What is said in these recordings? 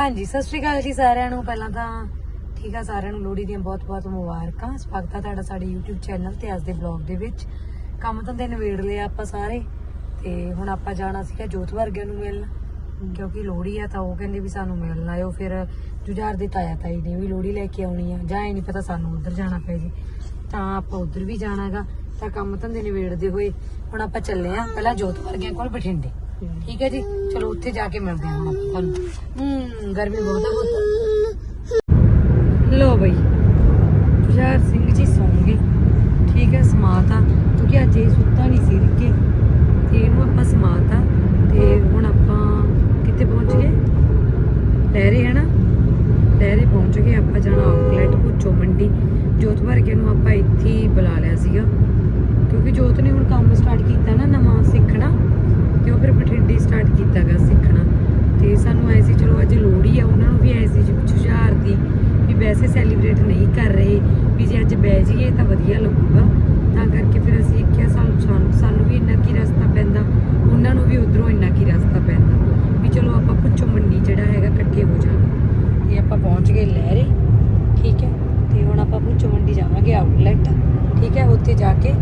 ਹਾਂਜੀ, ਸਤਿ ਸ਼੍ਰੀ ਅਕਾਲ ਜੀ ਸਾਰਿਆਂ ਨੂੰ। ਪਹਿਲਾਂ ਤਾਂ ਠੀਕ ਆ, ਸਾਰਿਆਂ ਨੂੰ ਲੋਹੜੀ ਦੀਆਂ ਬਹੁਤ-ਬਹੁਤ ਮੁਬਾਰਕਾਂ। ਸਵਾਗਤ ਹੈ ਤੁਹਾਡਾ ਸਾਡੇ YouTube ਚੈਨਲ ਤੇ ਅੱਜ ਦੇ ਵਲੌਗ ਦੇ ਵਿੱਚ। ਕੰਮ ਧੰਦੇ ਦੇ ਨਵੇੜ ਲਿਆ ਆਪਾਂ ਸਾਰੇ ਤੇ ਹੁਣ ਆਪਾਂ ਜਾਣਾ ਸੀਗਾ ਜੋਤ ਵਰਗਿਆਂ ਨੂੰ ਮਿਲਣ। ਕਿਉਂਕਿ ਲੋਹੜੀ ਆ ਤਾਂ ਉਹ ਕਹਿੰਦੇ ਵੀ ਸਾਨੂੰ ਮਿਲਣ ਆਇਓ। ਫਿਰ ਜੁਝਾਰ ਦੇ ਤਾਇਆ ਤਾਈ ਨੇ ਵੀ ਲੋਹੜੀ ਲੈ ਕੇ ਆਉਣੀ ਆ। ਜਾਂ ਇਹ ਨਹੀਂ ਪਤਾ ਸਾਨੂੰ ਉਧਰ ਜਾਣਾ ਪਏ ਜੇ। ਤਾਂ ਆਪਾਂ ਉਧਰ ਵੀ ਜਾਣਾਗਾ। ਤਾਂ ਕੰਮ ਧੰਦੇ ਨਿਬੇੜਦੇ ਹੋਏ ਹੁਣ ਆਪਾਂ ਚੱਲੇ ਆ। ਪਹਿਲਾਂ ਜੋਤ ਵਰਗਿਆਂ ਕੋਲ ਬਠਿੰਡੇ। ਠੀਕ ਹੈ ਜੀ। ਚਲੋ ਉੱਥੇ ਜਾ ਕੇ ਮਿਲਦੇ ਹਾਂ ਆਪਾਂ ਤੁਹਾਨੂੰ। ਹੂੰ, ਗਰਮੀ ਬਹੁਤ ਹੈ ਬਹੁਤ। ਲੋ ਬਈ ਤੁਸ਼ਾਰ ਸਿੰਘ ਜੀ ਸੌਂ ਠੀਕ ਹੈ, ਸਮਾਤਾ ਕਿਉਂਕਿ ਅੱਜ ਇਹ ਸੁੱਤਾ ਨਹੀਂ ਸੀ ਰਿੱਕੇ। ਤੇ ਇਹਨੂੰ ਆਪਾਂ ਸਮਾਤਾ ਤੇ ਹੁਣ ਆਪਾਂ ਕਿੱਥੇ ਪਹੁੰਚ ਗਏ? ਲਹਿਰੇ, ਹੈ ਨਾ? ਲਹਿਰੇ ਪਹੁੰਚ ਗਏ। ਆਪਾਂ ਜਾਣਾ ਆਊਟਲੈਟ ਪੁੱਛੋ ਮੰਡੀ। ਜੋਤ ਵਰਗੇ ਨੂੰ ਆਪਾਂ ਇੱਥੇ ਹੀ ਬੁਲਾ ਲਿਆ ਸੀਗਾ। ਕਿਉਂਕਿ ਜੋਤ ਨੇ ਹੁਣ ਕੰਮ ਸਟਾਰਟ ਕੀਤਾ ਨਾ ਨਵਾਂ ਸਿੱਖਣਾ ਤੇ ਉਹ ਫਿਰ ਬਠਿੰਡੇ ਸਟਾਰਟ ਕੀਤਾਗਾ ਸਿੱਖਣਾ। ਤੇ ਸਾਨੂੰ ਐ ਸੀ, ਚਲੋ ਅੱਜ ਲੋਹੜੀ ਆ, ਉਹਨਾਂ ਨੂੰ ਵੀ ਐ ਸੀ ਜੁਝਾਰ ਦੀ ਵੀ ਵੈਸੇ ਸੈਲੀਬ੍ਰੇਟ ਨਹੀਂ ਕਰ ਰਹੇ, ਵੀ ਜੇ ਅੱਜ ਬਹਿ ਜਾਈਏ ਤਾਂ ਵਧੀਆ ਲੱਗੂਗਾ। ਤਾਂ ਕਰਕੇ ਫਿਰ ਅਸੀਂ ਕਿਹਾ ਸਾਨੂੰ ਸਾਨੂੰ ਸਾਨੂੰ ਵੀ ਇੰਨਾ ਕੀ ਰਸਤਾ ਪੈਂਦਾ, ਉਹਨਾਂ ਨੂੰ ਵੀ ਉਧਰੋਂ ਇੰਨਾ ਕੀ ਰਸਤਾ ਪੈਂਦਾ, ਵੀ ਚਲੋ ਆਪਾਂ ਪੁੱਛੋ ਮੰਡੀ ਜਿਹੜਾ ਹੈਗਾ ਇਕੱਠੇ ਹੋ ਜਾਣਾ। ਤੇ ਆਪਾਂ ਪਹੁੰਚ ਗਏ ਲਹਿਰੇ, ਠੀਕ ਹੈ? ਤੇ ਹੁਣ ਆਪਾਂ ਪੁੱਛੋ ਮੰਡੀ ਜਾਵਾਂਗੇ ਆਊਟਲੈਟ ਠੀਕ ਹੈ? ਉੱਥੇ ਜਾ ਕੇ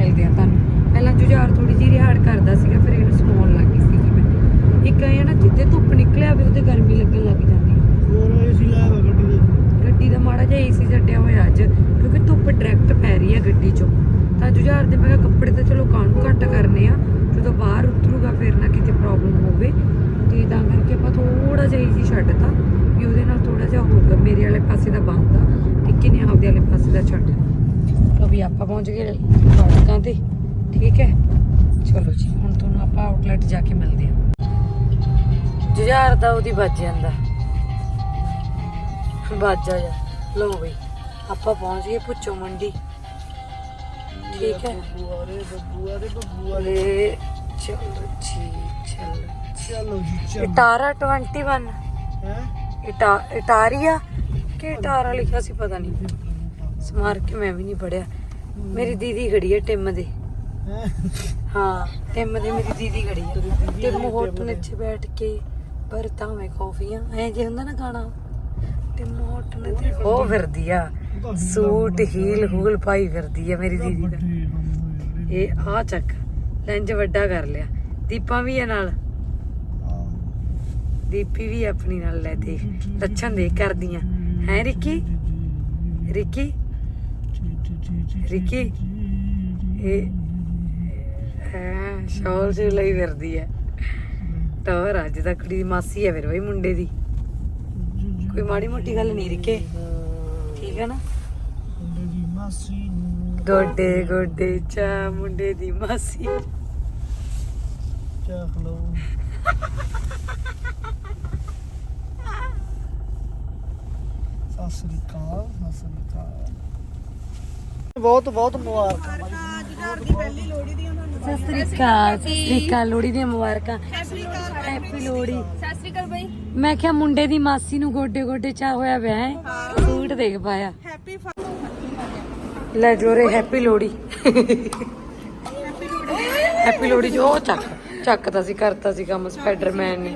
ਮਿਲਦੇ ਆ ਤੁਹਾਨੂੰ। ਪਹਿਲਾਂ ਜੁਝਾਰ ਥੋੜੀ ਜਿਹੀ ਰਿਹਾੜ ਕਰਦਾ ਸੀਗਾ ਫਿਰ ਇਹਨੂੰ ਸਮਾਉਣ ਲੱਗ ਗਈ ਸੀਗੀ ਮੈਂ। ਇੱਕ ਐ ਨਾ ਜਿੱਦੇ ਧੁੱਪ ਨਿਕਲਿਆ ਵੀ ਉਹਦੇ ਗਰਮੀ ਲੱਗਣ ਲੱਗ ਜਾਂਦੀ ਹੋਰ ਏਸੀ ਲਾਇਆ ਗੱਡੀ ਦੇ ਗੱਡੀ ਦਾ ਮਾੜਾ ਜਿਹਾ ਏਸੀ ਛੱਡਿਆ ਹੋਇਆ ਅੱਜ ਕਿਉਂਕਿ ਧੁੱਪ ਡਾਇਰੈਕਟ ਪੈ ਰਹੀ ਹੈ ਗੱਡੀ 'ਚੋਂ। ਤਾਂ ਜੁਝਾਰ ਦੇ ਮੈਂ ਕੱਪੜੇ ਤਾਂ ਚਲੋ ਕਾਹਨੂੰ ਘੱਟ ਕਰਨੇ ਆ ਜਦੋਂ ਬਾਹਰ ਉਤਰੂਗਾ ਫਿਰ ਨਾ ਕਿਤੇ ਪ੍ਰੋਬਲਮ ਹੋਵੇ। ਤੇ ਤਾਂ ਕਰਕੇ ਆਪਾਂ ਥੋੜਾ ਜਿਹਾ ਏਸੀ ਛੱਡਤਾ ਵੀ ਉਹਦੇ ਨਾਲ ਥੋੜਾ ਜਿਹਾ ਹੋਊਗਾ ਮੇਰੇ ਵਾਲੇ ਪਾਸੇ ਦਾ ਬੰਦ ਆ ਟਿੱਕੀ ਨੇ ਆਪਦੇ ਵਾਲੇ ਪਾਸੇ ਦਾ ਛੱਡ ਤਾਂ ਵੀ ਆਪਾਂ ਪਹੁੰਚ ਗਏ ਸੜਕਾਂ ਤੇ ਠੀਕ ਹੈ? ਚਲੋ ਜੀ ਹੁਣ ਤੁਹਾਨੂੰ ਆਪਾਂ ਆਊਟਲੈਟ ਜਾ ਕੇ ਮਿਲਦੇ ਹਾਂ। ਜੁਝਾਰ ਦਾ ਉਹਦੀ ਵੱਜ ਜਾਂਦਾ। ਬਾਜਾ ਜਾ। ਲੋ ਬਈ ਆਪਾਂ ਪਹੁੰਚ ਗਏ ਪੁੱਛੋ ਮੰਡੀ। ਠੀਕ ਹੈ? ਬੱਬੂ ਆ ਰੇ ਬੱਬੂ ਆ ਰੇ ਬੱਬੂ ਆ ਰੇ ਲੈ ਚਲੋ ਜੀ। ਚਲੋ ਚਲੋ ਜੀ ਚਲੋ। ਇਟਾਰਾ 21 ਹੈ? ਇਟਾ ਇਟਾਰੀਆ ਕਿ ਇਟਾਰਾ ਲਿਖਿਆ ਸੀ ਪਤਾ ਨਹੀਂ। ਸਮਾਰ ਕੇ ਮੈਂ ਵੀ ਨਹੀਂ ਪੜਿਆ। ਮੇਰੀ ਦੀਦੀ ਖੜੀ ਹੈ ਟਿਮ ਦੇ। ਹਾਂ ਟਿਮ ਦੇ ਮੇਰੀ ਦੀਦੀ ਖੜੀ ਹੈ ਟਿਮ ਹੋਟ ਨੀਚੇ ਬੈਠ ਕੇ ਭਰਤਾ ਮੈਂ ਕਾਫੀਆਂ ਐ ਜੇ ਹੁੰਦਾ ਨਾ ਗਾਣਾ ਟਿਮ ਹੋਟ ਨੇ ਉਹ ਫਿਰਦੀ ਆ। ਸੂਟ ਹੀਲ ਹੂਲ ਪਾਈ ਫਿਰਦੀ ਆ ਮੇਰੀ ਦੀਦੀ ਦਾ। ਇਹ ਆ ਚੱਕ ਲੈਂਜ ਵੱਡਾ ਕਰ ਲਿਆ। ਦੀਪਾਂ ਵੀ ਹੈ ਨਾਲ। ਦੀਪੀ ਵੀ ਆਪਣੀ ਨਾਲ ਲੈ ਤੇ ਲੱਛਣ ਦੇ ਕਰਦੀਆਂ। ਹੈ ਰਿੱਕੀ? ਰਿੱਕੀ? ਰਿੱਕੀ ਇਹ ਹੈ ਸ਼ੌਲ ਜਿਹੀ ਲਈ ਫਿਰਦੀ ਹੈ। ਟੌਰ ਅੱਜ ਤੱਕ ਕੁੜੀ ਦੀ ਮਾਸੀ ਹੈ ਫਿਰ ਬਈ ਮੁੰਡੇ ਦੀ। ਕੋਈ ਮਾੜੀ ਮੋਟੀ ਗੱਲ ਨਹੀਂ ਰਿੱਕੇ। ਠੀਕ ਹੈ ਨਾ? ਮੁੰਡੇ ਦੀ ਮਾਸੀ ਨੂੰ ਗੋਡੇ ਗੋਡੇ ਚਾ ਮੁੰਡੇ ਦੀ ਮਾਸੀ। ਚਾਖ ਲਓ ਸਤਿ ਸ੍ਰੀ ਅਕਾਲ ਸਤਿ ਸ੍ਰੀ ਅਕਾਲ। ਬਹੁਤ ਬਹੁਤ ਮੁਬਾਰਕਾਂ। ਸਤਿ ਸ੍ਰੀ ਅਕਾਲ, ਸਤਿ ਸ੍ਰੀ ਅਕਾਲ, ਲੋਹੜੀ ਦੀਆਂ ਮੁਬਾਰਕਾਂ। ਹੈਪੀ ਲੋਹੜੀ। ਸਤਿ ਸ਼੍ਰੀ ਅਕਾਲ ਬਾਈ ਮੈਂ ਕਿਹਾ ਮੁੰਡੇ ਦੀ ਮਾਸੀ ਨੂੰ ਗੋਡੇ ਗੋਡੇ ਚਾ ਹੋਇਆ ਵਿਆਹ ਹੈ। ਸੂਟ ਦੇਖ ਪਾਇਆ। ਹੈਪੀ ਲੈ ਜੋਰੇ ਹੈਪੀ ਲੋਹੜੀ। ਹੈਪੀ ਲੋਹੜੀ ਜੋ ਚੱਕ ਚੱਕਦਾ ਸੀ, ਕਰਤਾ ਸੀ ਕੰਮ ਸਪਾਈਡਰਮੈਨ ਨੇ।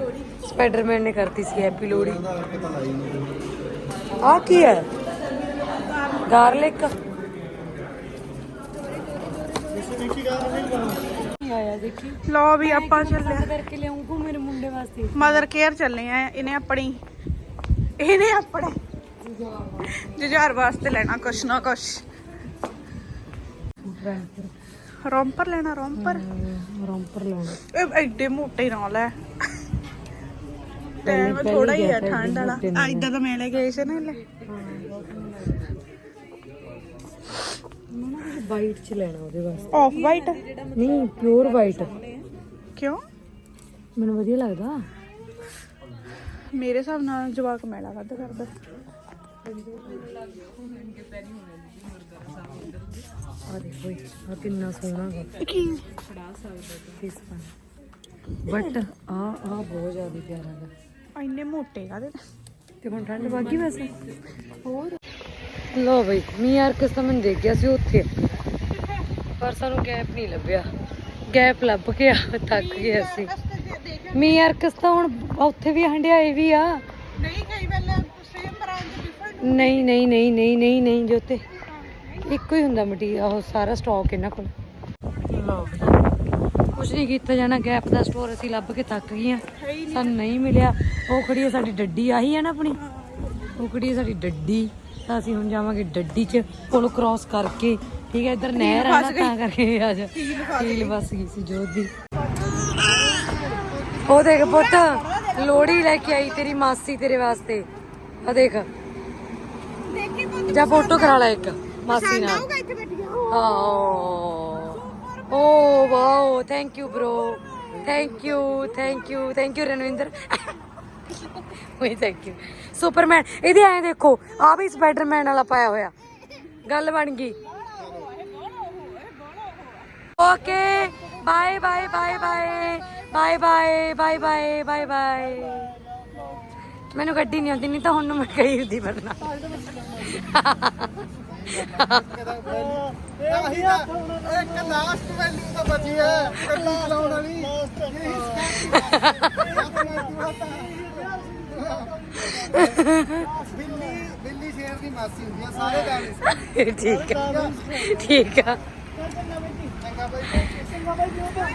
ਸਪਾਈਡਰਮੈਨ ਨੇ ਕਰਤੀ ਸੀ ਹੈਪੀ ਲੋਹੜੀ। ਆ ਕੀ ਹੈ? ਗਾਰਲਿਕ ਆਇਆ ਦੇਖੀ ਲੋ ਵੀ ਆਪਾਂ ਚੱਲੇ ਕਰਕੇ ਲਿਆਉਂਗਾ ਮੇਰੇ ਮੁੰਡੇ ਵਾਸਤੇ। ਮਦਰ ਕੇਅਰ ਚੱਲੇ ਆ ਇਹਨੇ ਆਪਣੀ ਇਹਨੇ ਆਪਣੇ ਜੁਝਾਰ ਵਾਸਤੇ ਲੈਣਾ ਕੁਛ ਨਾ ਕੁਛ। ਰੋਂਪਰ ਲੈਣਾ ਰੋਂਪਰ। ਰੋਂਪਰ ਲਾਉਣਾ ਇਹ ਐਡੇ ਮੋਟੇ ਨਾ ਲੈ ਟਾਈਮ ਥੋੜਾ ਹੀ ਆ ਠੰਡ ਵਾਲਾ। ਆ ਇਦਾਂ ਤਾਂ ਮੈਂ ਲੈ ਕੇ ਆਈ ਸੀ ਨਾ ਲੈ ਵਾਈਟ ਚ ਲੈਣਾ ਉਹਦੇ ਵਾਸਤੇ। ਆਫ ਵਾਈਟ ਨਹੀਂ ਪਿਓਰ ਵਾਈਟ ਕਿਉਂ? ਮੈਨੂੰ ਵਧੀਆ ਲੱਗਦਾ। ਮੇਰੇ ਹਿਸਾਬ ਨਾਲ ਜਵਾਕ ਮੈਲਾ ਵੱਧ ਕਰਦਾ। ਆ ਦੇਖੋ ਆ ਕਿੰਨਾ ਸੋਹਣਾ ਗਾ ਕੀ? ਇਸ ਬਟ ਆ ਆ ਬਹੁਤ ਜ਼ਿਆਦਾ ਪਿਆਰਾ ਗਾ ਇੰਨੇ ਮੋਟੇ ਕਾਦੇ ਤੇ ਹੁਣ ਠੰਡ ਬਾਗੀ ਵੈਸੇ? ਹੋਰ? ਲੋ ਬਈ ਮੀ ਯਾਰ ਕਿਸ ਤਾਂ ਮੈਨੂੰ ਦੇਖ ਗਿਆ ਸੀ ਉੱਥੇ। ਪਰ ਸਾਨੂੰ ਗੈਪ ਨਹੀਂ ਲੱਭਿਆ। ਗੈਪ ਲੱਭ ਗਿਆ ਥੱਕ ਗਏ ਅਸੀਂ। ਮੀ ਯਾਰ ਕਿਸ ਤਾਂ ਹੁਣ ਉੱਥੇ ਵੀ ਹੰਡਿਆਏ ਵੀ ਆ। ਨਹੀਂ ਕਈ ਵੇਲੇ ਸੇਮ ਬ੍ਰਾਂਡ ਡਿਫਰੈਂਟ ਨਹੀਂ ਨਹੀਂ ਨਹੀਂ ਨਹੀਂ ਨਹੀਂ ਨਹੀਂ ਜੋਤੇ। ਇੱਕੋ ਹੀ ਹੁੰਦਾ ਮਟੀ ਉਹ ਸਾਰਾ ਸਟਾਕ ਇਹਨਾਂ ਕੋਲ। ਲਓ ਕੁਝ ਨਹੀਂ ਕੀਤਾ ਜਾਣਾ ਗੈਪ ਦਾ ਸਟੋਰ ਅਸੀਂ ਲੱਭ ਕੇ ਥੱਕ ਗਈਆਂ ਸਾਨੂੰ ਨਹੀਂ ਮਿਲਿਆ। ਉਹ ਖੜੀ ਹੈ ਸਾਡੀ ਡੱਡੀ ਆਹੀ ਹੈ ਨਾ ਆਪਣੀ। ਉਹ ਖੜੀ ਹੈ ਸਾਡੀ ਡੱਡੀ। ਤਾਂ ਅਸੀਂ ਹੁਣ ਜਾਵਾਂਗੇ ਡੱਡੀ 'ਚ ਪੁਲ ਕ੍ਰਾਸ ਕਰਕੇ। ਠੀਕ ਹੈ ਇੱਧਰ ਨਹਿਰ ਆ ਨਾ ਤਾਂ ਕਰਕੇ ਆ ਜਾ। ਹੀਲ ਫਸ ਗਈ। ਸੀ ਜੋਤ ਦੀ। ਉਹ ਦੇਖ ਪੁੱਤ ਲੋੜੀ ਲੈ ਕੇ ਆਈ ਤੇਰੀ ਮਾਸੀ ਤੇਰੇ ਵਾਸਤੇ। ਆ ਦੇਖ। ਜਾ ਫੋਟੋ ਕਰਾ ਲੈ ਇੱਕ ਮਾਸੀ ਨਾਲ। ਹਾਂ। ਓ wow thank you bro thank you thank you thank you Ranvinder. ਓਏ ਥੈਂਕ ਯੂ ਸੁਪਰਮੈਨ ਇਹਦੇ ਐ ਦੇਖੋ ਆ ਵੀ ਸਪਾਈਡਰਮੈਨ ਵਾਲਾ ਪਾਇਆ ਹੋਇਆ। ਗੱਲ ਬਣ ਗਈ। Okay bye bye bye bye bye bye bye bye bye bye. ਮੈਨੂੰ ਗੱਡੀ ਨਹੀਂ ਆਉਂਦੀ ਨਹੀਂ ਤਾਂ ਹੁਣ ਮੈਂ ਗਈ ਹੁੰਦੀ ਵਰਨਾ ਆਹੀ ਨਾ ਇੱਕ ਲਾਸਟ ਵੈਲਿਊ ਤਾਂ ਬਚੀ ਹੈ ਕੱਲੀ ਲਾਉਣ ਵਾਲੀ। ਬਿੱਲੀ ਬਿੱਲੀ ਸ਼ੇਰ ਦੀ ਮਾਸੀ ਹੁੰਦੀ ਆ ਸਾਰੇ ਜਾਣੇ। ਠੀਕ ਆ ਠੀਕ ਆ। ਚੰਗਾ ਬਾਈ ਚੰਗਾ ਬਾਈ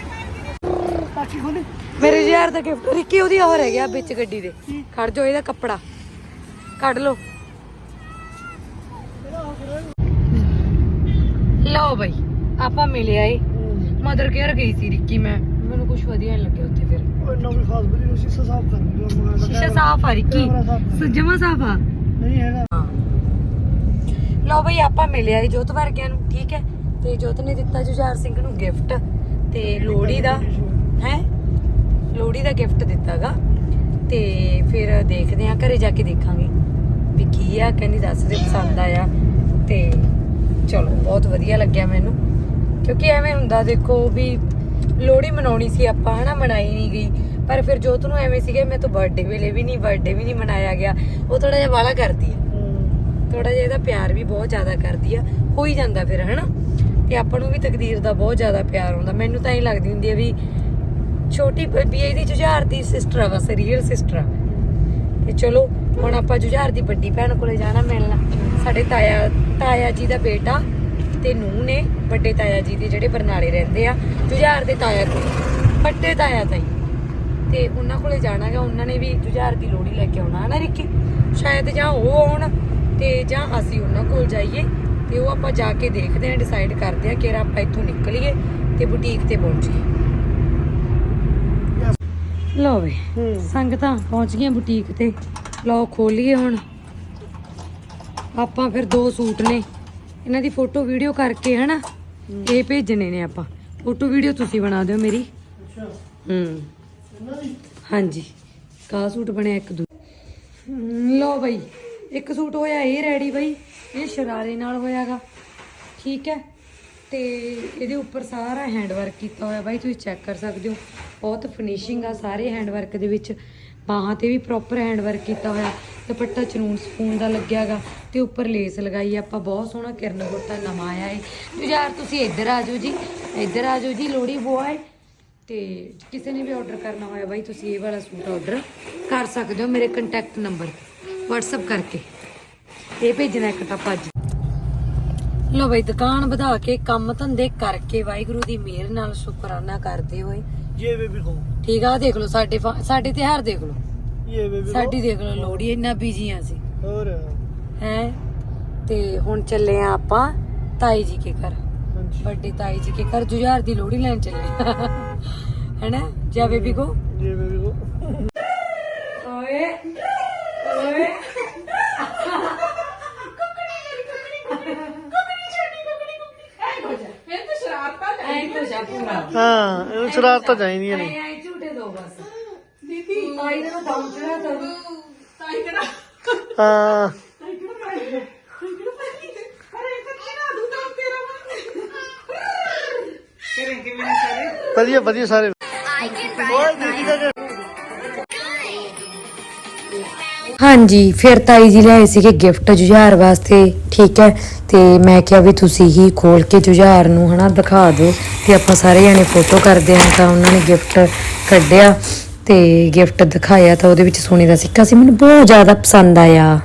ਤਾਕੀ ਖੋਲੀ ਮੇਰੇ ਯਾਰ ਦਾ ਗਿਫਟ ਰਿੱਕੀ ਉਹਦੀ ਉਹ ਰਹਿ ਗਿਆ ਵਿੱਚ ਗੱਡੀ ਦੇ। ਖੜ ਜਾਓ ਇਹਦਾ ਕੱਪੜਾ। ਕੱਢ ਲਓ। ਲਓ ਬਈ ਆਪਾਂ ਮਿਲਿਆ ਏ ਮਦਰ ਕੇਅਰ ਗਈ ਸੀ ਰਿੱਕੀ ਮੈਂ। ਮੈਨੂੰ ਕੁਝ ਵਧੀਆ ਨਹੀਂ ਲੱਗਿਆ ਉੱਥੇ ਫਿਰ। ਨਵੀਂ ਖਾਸ ਬਰੀ ਨੂੰ ਸ਼ੀਸ਼ਾ ਸਾਫ਼ ਕਰਾਂਗੇ ਸ਼ੀਸ਼ਾ ਸਾਫ਼ ਆ ਰਿੱਕੀ। ਕੈਮਰਾ ਸਾਫ਼ ਜਮਾ ਸਾਫ਼ ਆ। ਨਹੀਂ ਹੈਗਾ। ਹਾਂ ਲਓ ਬਈ ਆਪਾਂ ਮਿਲਿਆ ਏ ਜੋਤ ਵਰਗਿਆਂ ਨੂੰ ਠੀਕ ਹੈ? ਤੇ ਜੋਤ ਨੇ ਦਿੱਤਾ ਜੁਝਾਰ ਸਿੰਘ ਨੂੰ ਗਿਫਟ ਤੇ ਲੋਹੜੀ ਦਾ ਹੈ? ਲੋਹੜੀ ਦਾ ਗਿਫਟ ਦਿੱਤਾਗਾ। ਤੇ ਫਿਰ ਦੇਖਦੇ ਆ ਘਰੇ ਜਾ ਕੇ ਦੇਖਾਂਗੇ ਵੀ ਕੀ ਆ ਕਹਿੰਦੀ ਦੱਸ ਦੇ ਪਸੰਦ ਆਇਆ। ਤੇ ਚਲੋ ਬਹੁਤ ਵਧੀਆ ਲੱਗਿਆ ਮੈਨੂੰ। ਕਿਉਂਕਿ ਐਵੇਂ ਹੁੰਦਾ ਦੇਖੋ ਵੀ ਲੋਹੜੀ ਮਨਾਉਣੀ ਸੀ, ਆਪਾਂ ਹਨਾ ਮਨਾਈ ਨਹੀਂ ਗਈ। ਪਰ ਫਿਰ ਜੋਤ ਨੂੰ ਐਵੇਂ ਸੀਗਾ, ਮੈਂ ਤਾਂ ਬਰਥਡੇ ਵੇਲੇ ਵੀ ਨਹੀਂ ਬਰਥਡੇ ਵੀ ਨਹੀਂ ਮਨਾਇਆ ਗਿਆ। ਉਹ ਥੋੜਾ ਜਿਹਾ ਵਾਲਾ ਕਰਦੀ ਆ। ਥੋੜਾ ਜਿਹਾ ਇਹਦਾ ਪਿਆਰ ਵੀ ਬਹੁਤ ਜ਼ਿਆਦਾ ਕਰਦੀ ਆ। ਹੋ ਹੀ ਜਾਂਦਾ ਫਿਰ, ਹਨਾ? ਤੇ ਆਪਾਂ ਨੂੰ ਵੀ ਤਕਦੀਰ ਦਾ ਬਹੁਤ ਜ਼ਿਆਦਾ ਪਿਆਰ ਆਉਂਦਾ। ਮੈਨੂੰ ਤਾਂ ਇਹ ਲੱਗਦੀ ਹੁੰਦੀ ਆ ਵੀ ਛੋਟੀ ਬ- ਵੀ ਇਹਦੀ ਜੁਝਾਰ ਦੀ ਸਿਸਟਰ ਆ ਬਸ ਰੀਅਲ ਸਿਸਟਰ ਆ। ਤੇ ਚਲੋ, ਹੁਣ ਆਪਾਂ ਜੁਝਾਰ ਦੀ ਵੱਡੀ ਭੈਣ ਕੋਲੇ ਜਾਣਾ ਮਿਲਣਾ। ਸਾਡੇ ਤਾਇਆ ਤਾਇਆ ਜੀ ਦਾ ਬੇਟਾ ਤੇ ਨੂੰਹ ਨੇ ਵੱਡੇ ਤਾਇਆ ਜੀ ਦੇ ਜਿਹੜੇ ਬਰਨਾਲੇ ਰਹਿੰਦੇ ਆ ਜੁਝਾਰ ਦੇ ਤਾਇਆ ਕੋਲ ਵੱਡੇ ਤਾਇਆ ਤਾਈ। ਤੇ ਉਹਨਾਂ ਕੋਲੇ ਜਾਣਾਗਾ ਉਹਨਾਂ ਨੇ ਵੀ ਜੁਝਾਰ ਦੀ ਲੋੜੀ ਲੈ ਕੇ ਆਉਣਾ ਹੈ ਨਾ ਰਿੱਕੀ? ਸ਼ਾਇਦ ਜਾਂ ਉਹ ਆਉਣ ਤੇ ਜਾਂ ਅਸੀਂ ਉਹਨਾਂ ਕੋਲ ਜਾਈਏ ਤੇ ਉਹ ਆਪਾਂ ਜਾ ਕੇ ਦੇਖਦੇ ਆਂ ਡਿਸਾਈਡ ਕਰਦੇ ਆਂ ਕਿ ਆਪਾਂ ਇੱਥੋਂ ਨਿਕਲੀਏ ਤੇ ਬੁਟੀਕ ਤੇ ਪਹੁੰਚੀਏ। ਲਓ ਵੇ ਹੂੰ। ਸੰਗਤਾਂ ਪਹੁੰਚ ਗਈਆਂ ਬੁਟੀਕ ਤੇ। ਲਓ ਖੋਲੀਏ ਹੁਣ। ਆਪਾਂ ਫਿਰ ਦੋ ਸੂਟ ਨੇ। ਇਹਨਾਂ ਦੀ ਫੋਟੋ ਵੀਡੀਓ ਕਰਕੇ ਹਨਾ ਇਹ ਭੇਜਣੇ ਨੇ ਆਪਾਂ। ਫੋਟੋ ਵੀਡੀਓ ਤੁਸੀਂ ਬਣਾ ਦਿਓ ਮੇਰੀ। ਅੱਛਾ। ਹੂੰ। ਹਾਂਜੀ। ਕਾ ਸੂਟ ਬਣਿਆ ਇੱਕ ਦੂ ਲਓ ਬਈ ਇੱਕ ਸੂਟ ਹੋਇਆ ਇਹ ਰੈਡੀ ਬਈ। ਇਹ ਸ਼ਰਾਰੇ ਨਾਲ ਹੋਇਆਗਾ। ਠੀਕ ਹੈ। ਤੇ ਇਹਦੇ ਉੱਪਰ ਸਾਰਾ ਹੈਂਡ ਵਰਕ ਕੀਤਾ ਹੋਇਆ ਬਾਈ ਤੁਸੀਂ ਚੈੱਕ ਕਰ ਸਕਦੇ ਹੋ। ਬਹੁਤ ਫਿਨਿਸ਼ਿੰਗ ਆ ਸਾਰੇ ਹੈਂਡ ਵਰਕ ਦੇ ਵਿੱਚ। ਬਾਹਾਂ ਤੇ ਵੀ ਪ੍ਰੋਪਰ ਹੈਂਡ ਵਰਕ ਕੀਤਾ ਹੋਇਆ ਦੁਪੱਟਾ ਚਨੂਨ ਸਪੂਨ ਦਾ ਲੱਗਿਆਗਾ, ਤੇ ਉੱਪਰ ਲੇਸ ਲਗਾਈ ਆਪਾਂ ਬਹੁਤ ਸੋਹਣਾ ਕਿਰਨ ਗੋਟਾ ਨਵਾਂ ਆਇਆ ਏ। ਯਾਰ ਤੁਸੀਂ ਇੱਧਰ ਆ ਜਾਓ ਜੀ, ਇੱਧਰ ਆ ਜਾਓ ਜੀ ਲੋੜੀ ਬੋਏ ਤੇ ਕਿਸੇ ਨੇ ਵੀ ਆਰਡਰ ਕਰਨਾ ਹੋਇਆ ਬਾਈ, ਤੁਸੀਂ ਇਹ ਵਾਲਾ ਸੂਟ ਆਰਡਰ ਕਰ ਸਕਦੇ ਹੋ, ਮੇਰੇ ਕੰਟੈਕਟ ਨੰਬਰ WhatsApp ਕਰਕੇ। ਇਹ ਭੇਜਣਾ ਇੱਕ ਟੱਪ ਅੱਜ ਲੋ ਬਈ, ਦੁਕਾਨ ਵਧਾ ਕੇ ਕੰਮ ਧੰਦੇ ਕਰਕੇ ਵਾਹਿਗੁਰੂ ਦੀ ਮਿਹਰ ਨਾਲ ਸ਼ੁਕਰਾਨਾ ਕਰਦੇ ਹੋਏ ਠੀਕ ਆ ਆਹ ਦੇਖ ਲਓ ਸਾਡੇ ਫਾ- ਸਾਡੇ ਤਿਉਹਾਰ ਦੇਖ ਲਓ। ਸਾਡੀ ਦੇਖ ਲਓ ਲੋੜੀ ਇੰਨਾ ਬੀਜੀ ਆ ਸੀ ਹੋਰ? ਹੈ? ਤੇ ਹੁਣ ਚੱਲੇ ਆ ਆਪਾਂ ਤਾਈ ਜੀ ਕੇ ਘਰ। ਹਾਂਜੀ। ਵੱਡੇ ਤਾਈ ਜੀ ਕੇ ਘਰ ਜੁਝਾਰ ਦੀ ਲੋੜੀ ਲੈਣ ਚੱਲੇ ਹੈਨਾ? ਜਾ ਬੇਬੀ ਕੋ ਇਹ ਬੇਬੀ ਕੋ ਓਏ ਓਏ ਫਿਰ ਤਾਂ ਸ਼ਰਾਰਤਾਂ ਐਂ ਕੋ ਜਾ ਪੂਰਾ ਹਾਂ ਇਹ ਸ਼ਰਾਰਤਾਂ ਚਾਹੀਦੀਆਂ ਨੇ ਐਂ ਝੂਟੇ ਦੋ ਬਸ। ਦੀਦੀ ਤਾਈ ਦੇ ਨੂੰ ਪਹੁੰਚਣਾ ਤਾਂ ਤਾਈ ਕਿਹੜਾ? ਹਾਂ। ਤਾਈ ਕਿਹੜਾ ਤਾਈ ਕਿਹੜਾ ਤਾਈ ਅਰੇ ਇਹ ਤਾਂ ਨਾ ਦੂ ਤਾਂ ਤੇਰਾ ਕਰੇ ਕਿ ਮੈਂ ਕਰੇ ਵਧੀਆ ਵਧੀਆ ਸਾਰੇ। ਓਏ ਹਾਂਜੀ, ਫਿਰ ਤਾਈ ਜੀ ਲਿਆਏ ਸੀਗੇ ਗਿਫਟ ਜੁਝਾਰ ਵਾਸਤੇ, ਠੀਕ ਹੈ। ਤੇ ਮੈਂ ਕਿਹਾ ਵੀ ਤੁਸੀਂ ਹੀ ਖੋਲ ਕੇ ਜੁਝਾਰ ਨੂੰ ਹਨਾ ਦਿਖਾ ਦਿਓ ਤੇ ਆਪਾਂ ਸਾਰੇ ਜਣੇ ਫੋਟੋ ਕਰਦੇ ਆਂ ਤਾਂ ਉਹਨਾਂ ਨੇ ਗਿਫਟ ਕੱਢਿਆ ਤੇ ਗਿਫਟ ਦਿਖਾਇਆ ਤਾਂ ਉਹਦੇ ਵਿੱਚ ਸੋਨੇ ਦਾ ਸਿੱਕਾ ਸੀ। ਮੈਨੂੰ ਬਹੁਤ ਜ਼ਿਆਦਾ ਪਸੰਦ ਆਇਆ।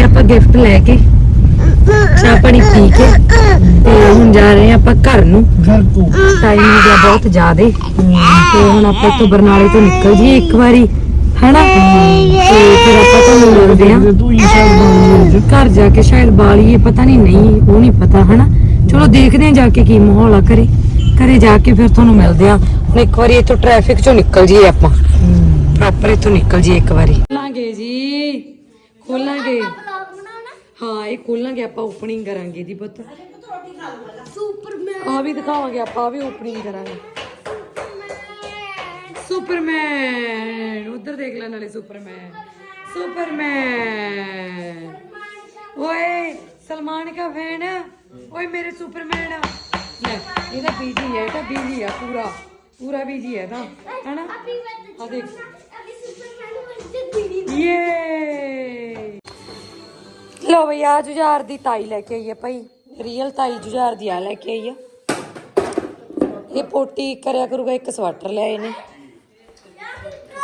ਤੇ ਆਪਾਂ ਗਿਫਟ ਲੈ ਕੇ ਚਾਹ ਪਾਣੀ ਪੀ ਕੇ ਤੇ ਹੁਣ ਜਾ ਰਹੇ ਆਪਾਂ ਘਰ ਨੂੰ। ਘਰ ਤੋਂ। ਟਾਈਮ ਹੋ ਗਿਆ ਬਹੁਤ ਜ਼ਿਆਦੇ। ਤੇ ਹੁਣ ਆਪਾਂ ਇੱਥੋਂ ਬਰਨਾਲੇ ਤੋਂ ਨਿਕਲ ਜੀ ਇੱਕ ਵਾਰੀ ਹਨਾ? ਤੇ ਫਿਰ ਆਪਾਂ ਤੁਹਾਨੂੰ ਮਿਲਦੇ ਤੂੰ ਸਾਲ ਘਰ ਜਾ ਕੇ ਸ਼ਾਇਦ ਬਾਲੀਏ ਪਤਾ ਨਹੀਂ ਨਹੀਂ ਉਹ ਨਹੀਂ ਪਤਾ ਹਨਾ? ਚਲੋ ਦੇਖਦੇ ਹਾਂ ਜਾ ਕੇ ਕੀ ਮਾਹੌਲ ਆ ਕਰੇ ਘਰੇ ਜਾ ਕੇ ਫਿਰ ਤੁਹਾਨੂੰ ਮਿਲਦੇ ਹਾਂ। ਹੁਣ ਇੱਕ ਵਾਰੀ ਇੱਥੋਂ ਟ੍ਰੈਫਿਕ ਚੋਂ ਨਿਕਲ ਜੀਏ ਆਪਾਂ। ਪ੍ਰੋਪਰ ਇੱਥੋਂ ਨਿਕਲ ਜੀਏ ਇੱਕ ਵਾਰੀ ਖੋਲਾਂਗੇ ਜੀ ਖੋਲਾਂਗੇ ਹਾਂ ਇਹ ਖੋਲਾਂਗੇ ਆਪਾਂ ਓਪਨਿੰਗ ਕਰਾਂਗੇ ਦੀ ਪੁੱਤ। ਆ ਵੀ ਦਿਖਾਵਾਂਗੇ ਆਪਾਂ ਆਹ ਵੀ ਓਪਨਿੰਗ ਕਰਾਂਗੇ। ਸੁਪਰਮੈਨ ਉਧਰ ਦੇਖ ਲੈ ਨਾਲੇ ਸੁਪਰਮੈਨ ਸੁਪਰਮੈਨ ਓਏ ਸਲਮਾਨ ਦਾ ਫੈਨ ਓਏ ਮੇਰੇ ਸੁਪਰਮੈਨ ਲੈ ਇਹਦਾ ਬੀਜੀ ਹੈ ਇਹਦਾ ਬੀਜੀ ਆ ਪੂਰਾ। ਪੂਰਾ ਬੀਜੀ ਹੈ ਤਾਂ ਹਨਾ? ਆ ਦੇਖ। ਯੇ ਲੋ ਬਈ ਆ ਜੁਝਾਰ ਦੀ ਤਾਈ ਲੈ ਕੇ ਆਈ ਹੈ ਭਾਈ। ਰੀਅਲ ਤਾਈ ਜੁਝਾਰ ਦੀ ਆ ਲੈ ਕੇ ਆਈ ਆ। ਇਹ ਪੋਟੀ ਕਰਿਆ ਕਰੂਗਾ ਇੱਕ ਸਵੈਟਰ ਲਿਆਏ ਨੇ।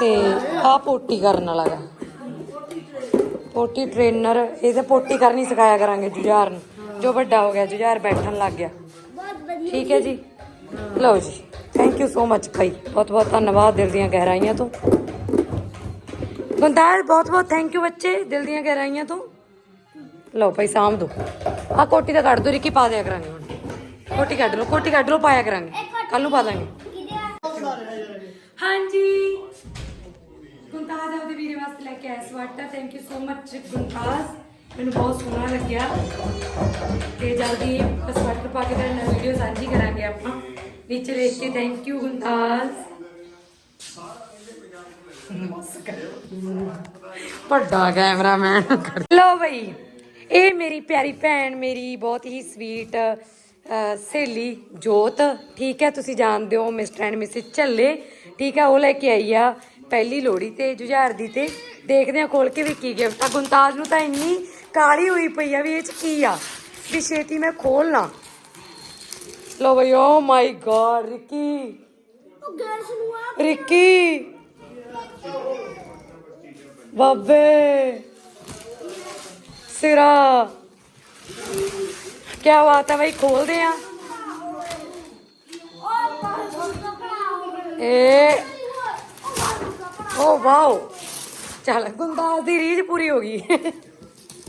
ਤੇ ਆ ਪੋਟੀ ਕਰਨ ਵਾਲਾ ਗਾ। ਪੋਟੀ ਟ੍ਰੇਨਰ ਇਹਦੇ ਪੋਟੀ ਕਰਨੀ ਸਿਖਾਇਆ ਕਰਾਂਗੇ ਜੁਝਾਰ ਨੂੰ। ਜੋ ਵੱਡਾ ਹੋ ਗਿਆ ਜੁਝਾਰ ਬੈਠਣ ਲੱਗ ਗਿਆ। ਠੀਕ ਹੈ ਜੀ? ਲਓ ਜੀ ਥੈਂਕ ਯੂ ਸੋ ਮਚ ਭਾਈ। ਬਹੁਤ ਬਹੁਤ ਧੰਨਵਾਦ ਦਿਲ ਦੀਆਂ ਗਹਿਰਾਈਆਂ ਤੋਂ। ਗੁੰਦਾਰ ਬਹੁਤ ਬਹੁਤ ਥੈਂਕ ਯੂ ਬੱਚੇ ਦਿਲ ਦੀਆਂ ਗਹਿਰਾਈਆਂ ਤੋਂ। ਲਓ ਭਾਈ ਸਾਂਭ ਦੋ। ਆ ਕੋਟੀ ਤਾਂ ਕੱਢ ਦੋ ਰਿੱਕੀ ਪਾ ਦਿਆ ਕਰਾਂਗੇ ਹੁਣ। ਕੋਟੀ ਕੱਢ ਲਓ ਕੋਟੀ ਕੱਢ ਲਓ ਪਾਇਆ ਕਰਾਂਗੇ। ਕੱਲ ਨੂੰ ਪਾ ਦਾਂਗੇ। ਹਾਂਜੀ। ਗੁੰਤਾਜ ਆਪਦੇ ਵੀਰੇ ਵਾਸਤੇ ਲੈ ਕੇ ਆਇਆ sweater. Thank you so much ਗੁੰਤਾਜ। ਮੈਨੂੰ ਬਹੁਤ ਸੋਹਣਾ ਲੱਗਿਆ। ਤੇ ਜਲਦੀ ਸਵਾਟਰ ਪਾ ਕੇ ਤੁਹਾਡੇ ਨਾਲ ਵੀਡੀਓ ਸਾਂਝੀ ਕਰਾਂਗੇ ਆਪਾਂ। ਨੀਚੇ ਲਿਖ ਕੇ ਥੈਂਕ ਯੂ ਗੁੰਤਾਜ। ਵੱਡਾ ਕੈਮਰਾਮੈਨ ਲੋ ਬਈ। ਇਹ ਮੇਰੀ ਪਿਆਰੀ ਭੈਣ ਮੇਰੀ ਬਹੁਤ ਹੀ ਸਵੀਟ ਸਹੇਲੀ ਜੋਤ ਠੀਕ ਹੈ ਤੁਸੀਂ ਜਾਣਦੇ ਹੋ ਮਿਸਟਰ ਐਂਡ ਮਿਸਿਸ ਝੱਲੇ ਠੀਕ ਹੈ ਉਹ ਲੈ ਕੇ ਆਈ ਆ ਪਹਿਲੀ ਲੋੜੀ ਤੇ ਜੁਝਾਰ ਦੀ ਤੇ। ਦੇਖਦੇ ਆ ਖੋਲ ਕੇ ਵੀ ਕੀ ਗਿਫਟ ਆ। ਗੁੰਤਾਜ ਨੂੰ ਤਾਂ ਇੰਨੀ ਕਾਲੀ ਹੋਈ ਪਈ ਆ ਵੀ ਇਹ ਚ ਕੀ ਆ? ਵੀ ਛੇਤੀ ਮੈਂ ਖੋਲ ਲਾਂ। ਲੋ ਬਈ oh my god Ricky. Ricky. ਬਾਬੇ। ਸਿਰਾ। ਕੀ ਬਾਤ ਹੈ ਬਈ, ਖੋਲਦੇ ਆ। ਏ। Oh wow. ਚੱਲ ਗੁੰਦਾਸ ਦੀ ਰੀਝ ਪੂਰੀ ਹੋ ਗਈ।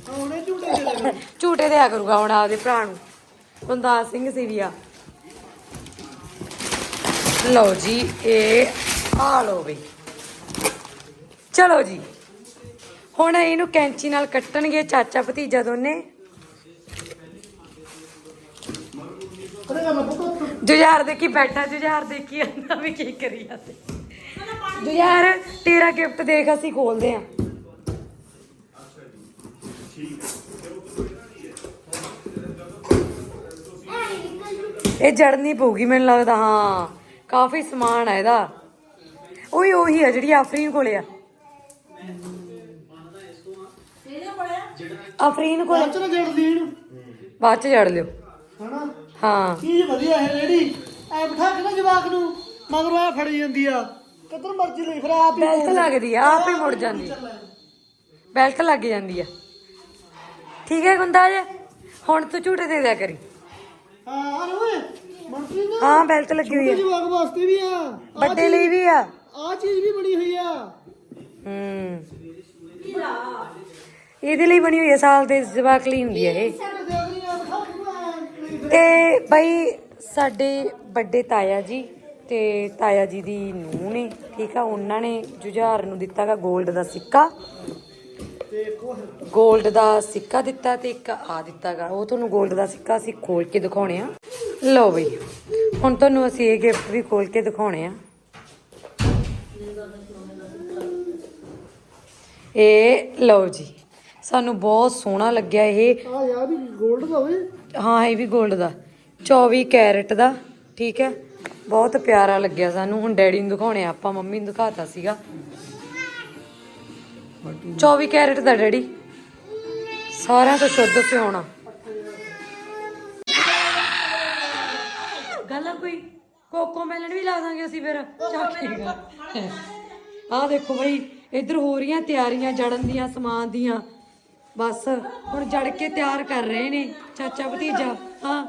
ਉਹਨੇ ਝੂਟੇ ਦੇ ਝੂਟੇ ਦਿਆ ਕਰੂਗਾ ਹੁਣ ਆਪਦੇ ਭਰਾ ਨੂੰ। ਗੁੰਦਾਸ ਸਿੰਘ ਸੀਵੀਆ। ਲਓ ਜੀ, ਇਹ ਆ ਲਓ ਬਈ। ਚਲੋ ਜੀ। ਹੁਣ ਇਹਨੂੰ ਕੈਂਚੀ ਨਾਲ ਕੱਟਣਗੇ ਚਾਚਾ ਭਤੀਜਾ ਦੋਨੇ। ਜੁਝਾਰ ਦੇਖੀ ਬੈਠਾ, ਜੁਝਾਰ ਦੇਖੀ ਜਾਂਦਾ ਵੀ ਕੀ ਕਰੀ ਜਾਂਦੇ। ਜੁਝਾਰ, ਤੇਰਾ ਗਿਫਟ ਦੇਖ ਅਸੀਂ ਖੋਲਦੇ ਆਂ। ਇਹ ਜੜਨੀ ਪਊਗੀ ਮੈਨੂੰ ਲੱਗਦਾ, ਹਾਂ। ਕਾਫੀ ਸਮਾਨ ਆ ਇਹਦਾ। ਉਹੀ ਉਹੀ ਆ ਜਿਹੜੀ ਆਫਰੀਨ ਕੋਲੇ ਆ। ਆਫਰੀਨ ਕੋਲੇ। ਨਾ ਜੜ ਲੀਣ ਬਾਅਦ ਚ ਜੜ ਲਿਓ। ਹਨਾ? ਹਾਂ। ਚੀਜ਼ ਵਧੀਆ ਹੈ ਰੇੜੀ ਐ ਬਿਠਾ ਕੇ ਨਾ ਜਵਾਕ ਨੂੰ ਮਗਰੋਂ ਆ ਫੜੀ ਜਾਂਦੀ ਆ। ਕਿੱਧਰ ਮਰਜ਼ੀ ਲਈ ਫਿਰ ਆਪ ਹੀ ਬੈਲਟ ਲੱਗਦੀ ਆ ਆਪ ਹੀ ਮੁੜ ਜਾਂਦੀ ਬੈਲਟ ਲੱਗ ਜਾਂਦੀ ਆ। ਠੀਕ ਹੈ ਗੁੰਦਾ ਜੇ? ਹੁਣ ਤੂੰ ਝੂਟੇ ਦੇ ਦਿਆ ਕਰੀ। ਹਾਂ ਆ ਓਏ। ਮਨਪ੍ਰੀਤ ਨਾ ਹਾਂ ਬੈਲਟ ਲੱਗੀ ਹੋਈ ਆ। ਜਵਾਕ ਵਾਸਤੇ ਵੀ ਆ। ਵੱਡੇ ਲਈ ਵੀ ਆ। ਆ ਚੀਜ਼ ਵੀ ਬਣੀ ਹੋਈ ਆ। ਹੂੰ। ਇਹਦੇ ਲਈ ਬਣੀ ਹੋਈ ਹੈ, ਸਾਲ ਦੇ ਜਵਾਕ ਲਈ ਹੁੰਦੀ ਹੈ ਇਹ। ਤੇ ਬਈ ਸਾਡੇ ਵੱਡੇ ਤਾਇਆ ਜੀ ਤੇ ਤਾਇਆ ਜੀ ਦੀ ਨੂੰਹ ਨੇ, ਠੀਕ ਆ, ਉਹਨਾਂ ਨੇ ਜੁਝਾਰ ਨੂੰ ਦਿੱਤਾਗਾ 골ਡ ਦਾ ਸਿੱਕਾ। 골ਡ ਦਾ ਸਿੱਕਾ ਦਿੱਤਾ ਤੇ ਇੱਕ ਆ ਦਿੱਤਾਗਾ ਉਹ ਤੁਹਾਨੂੰ 골ਡ ਦਾ ਸਿੱਕਾ ਅਸੀਂ ਖੋਲ ਕੇ ਦਿਖਾਉਣੇ ਆ। ਲਓ ਬਈ, ਹੁਣ ਤੁਹਾਨੂੰ ਅਸੀਂ ਇਹ ਗਿਫਟ ਵੀ ਖੋਲ ਕੇ ਦਿਖਾਉਣੇ ਆ। ਇਹ, ਲਓ ਜੀ ਸਾਨੂੰ ਬਹੁਤ ਸੋਹਣਾ ਲੱਗਿਆ ਇਹ। ਆ ਯਾਰ ਵੀ 골ਡ ਦਾ ਹੋਵੇ ਹਾਂ ਇਹ ਵੀ 골ਡ ਦਾ। 24 ਕੈਰਟ ਦਾ ਠੀਕ ਹੈ? ਬਹੁਤ ਪਿਆਰਾ ਲੱਗਿਆ ਸਾਨੂੰ। ਹੁਣ ਡੈਡੀ ਨੂੰ ਦਿਖਾਉਣੇ ਆ, ਆਪਾਂ ਮੰਮੀ ਨੂੰ ਦਿਖਾਤਾ ਸੀਗਾ। 24 ਕੈਰਟ ਦਾ ਡੈਡੀ। ਸਾਰਿਆਂ ਤੋਂ ਸ਼ੁੱਧ ਸਿਉਣਾ। ਗੱਲ ਆ ਕੋਈ ਕੋਕੋ ਮੈਲਨ ਵੀ ਲਾ ਦਾਂਗੇ ਅਸੀਂ ਫਿਰ। ਚੱਕੇਗਾ ਆਹ ਦੇਖੋ ਬਈ ਇੱਧਰ ਹੋ ਰਹੀਆਂ ਤਿਆਰੀਆਂ ਜੜਨ ਦੀਆਂ ਸਮਾਨ ਦੀਆਂ। ਬਸ, ਹੁਣ ਜੜ ਕੇ ਤਿਆਰ ਕਰ ਰਹੇ ਨੇ। ਚਾਚਾ ਭਤੀਜਾ, ਹਾਂ।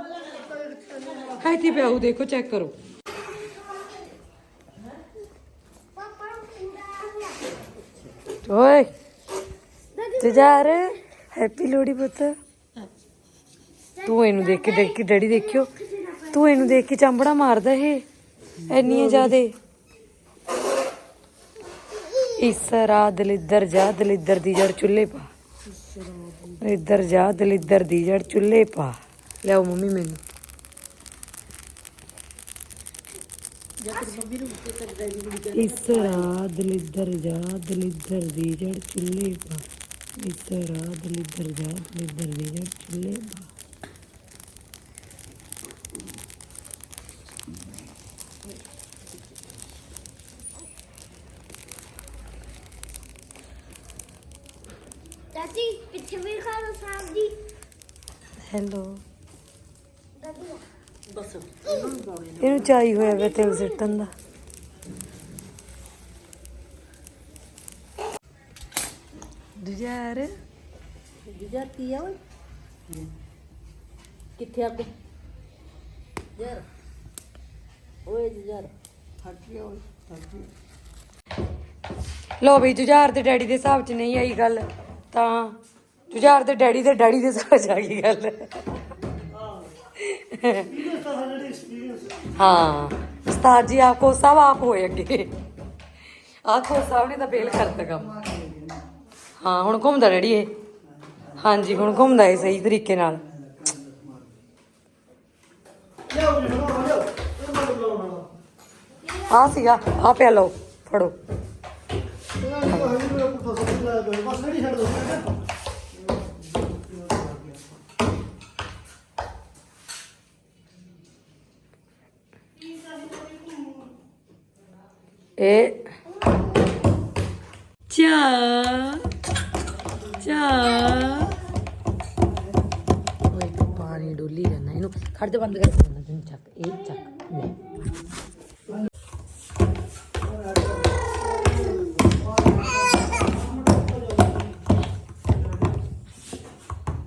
ਖਾਈਤੀ ਪਿਆਉ ਦੇਖੋ ਚੈੱਕ ਕਰੋ। ਓਏ ਜਜਾਰ ਹੈਪੀ ਲੋਹੜੀ ਪੁੱਤ। ਤੂੰ ਇਹਨੂੰ ਦੇਖ ਕੇ ਦੇਖ ਕੇ ਡੈਡੀ ਦੇਖਿਓ। ਤੂੰ ਇਹਨੂੰ ਦੇਖ ਕੇ ਚੰਬੜਾ ਮਾਰਦਾ ਇਹ, ਇੰਨੀਆਂ ਜ਼ਿਆਦੇ। ਇਸ ਰਾਤ ਦਲਿੱਦਰ ਜਾ, ਦਲਿੱਦਰ ਦੀ ਜੜ ਚੁੱਲ੍ਹੇ ਪਾ। ਇੱਧਰ ਜਾ ਦਲਿੱਦਰ ਦੀ ਜੜ ਚੁੱਲ੍ਹੇ ਪਾ। ਲਿਆਓ ਮੰਮੀ ਮੈਨੂੰ। ਇਸ ਰਾਤ ਦਲਿੱਦਰ ਜਾ ਦਲਿੱਦਰ ਦੀ ਜੜ ਚੁੱਲ੍ਹੇ ਪਾ। ਇਸ ਰਾਤ ਦਲਿੱਦਰ ਜਾ ਦਲਿੱਦਰ ਦੀ ਜੜ ਚੁੱਲ੍ਹੇ ਪਾ ਚਾਚੀ ਪਿੱਛੇ ਵੀ ਖਾ ਲਓ ਸਾਹਿਬ ਜੀ ਹੈਲੋ ਇਹਨੂੰ ਚਾਈ ਹੋਇਆ ਵੇ ਤੇਲ ਸਿੱਟਣ ਦਾ। ਦੁਜਾਰ ਕੀ ਆ ਓਏ? ਕਿੱਥੇ ਆ ਕੇ ਯਾਰ ਓਏ ਜੁਜਰ ਹਟ ਗਿਆ ਓਏ ਹਟ ਗਿਆ ਲੋ ਬਈ ਜੁਝਾਰ ਦੇ ਡੈਡੀ ਦੇ ਹਿਸਾਬ 'ਚ ਨਹੀਂ ਆਈ ਗੱਲ ਤਾਂ ਜੁਝਾਰ ਦੇ ਡੈਡੀ ਦੇ ਡੈਡੀ ਦੇ ਹਿਸਾਬ 'ਚ ਆ ਗਈ ਗੱਲ। ਇਹ ਤਾਂ ਸਾਡੇ ਐਕਸਪੀਰੀਅੰਸ ਹਾਂ ਉਸਤਾਦ ਜੀ ਆਪਕੋ ਸਭ ਆਪ ਹੋਏ ਅੱਗੇ ਤਾਂ ਫੇਲ ਕਰਤਾ ਕੰਮ। ਹਾਂ, ਹੁਣ ਘੁੰਮਦਾ ਡੈਡੀ ਇਹ ਹਾਂਜੀ, ਹੁਣ ਘੁੰਮਦਾ ਇਹ ਸਹੀ ਤਰੀਕੇ ਨਾਲ। ਲਿਆਓ ਆ ਸੀਗਾ ਆ ਪਿਆ ਲਓ, ਫੜੋ। ਬਸ ਨਹੀਂ ਛੱਡ ਦੋ। ਇਹ ਚਾ। ਚਾ। ਓਏ ਪਾਣੀ ਡੋਲੀ ਜਾਂਦਾ ਇਹਨੂੰ ਖੜ ਜਾ ਬੰਦ ਕਰ। ਦੇਣਾ ਤੈਨੂੰ ਚੱਕ ਇਹ ਚੱਕ ਲੈ।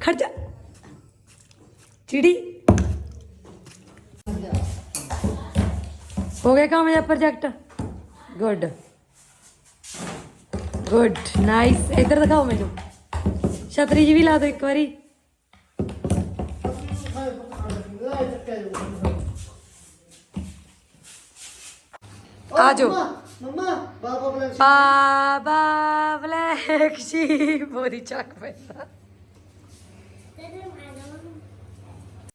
ਖੜ ਜਾ। ਚਿੜੀ। ਹੋ ਗਿਆ ਕੰਮ ਇਹ ਪ੍ਰੋਜੈਕਟ ਗੁੱਡ ਗੁੱਡ ਨਾਈਸ ਇੱਧਰ ਦਿਖਾਓ ਮੈਨੂੰ ਛਤਰੀ ਜੀ ਵੀ ਲਾ ਦਿਓ ਇੱਕ ਵਾਰੀ ਆ ਜਾਓ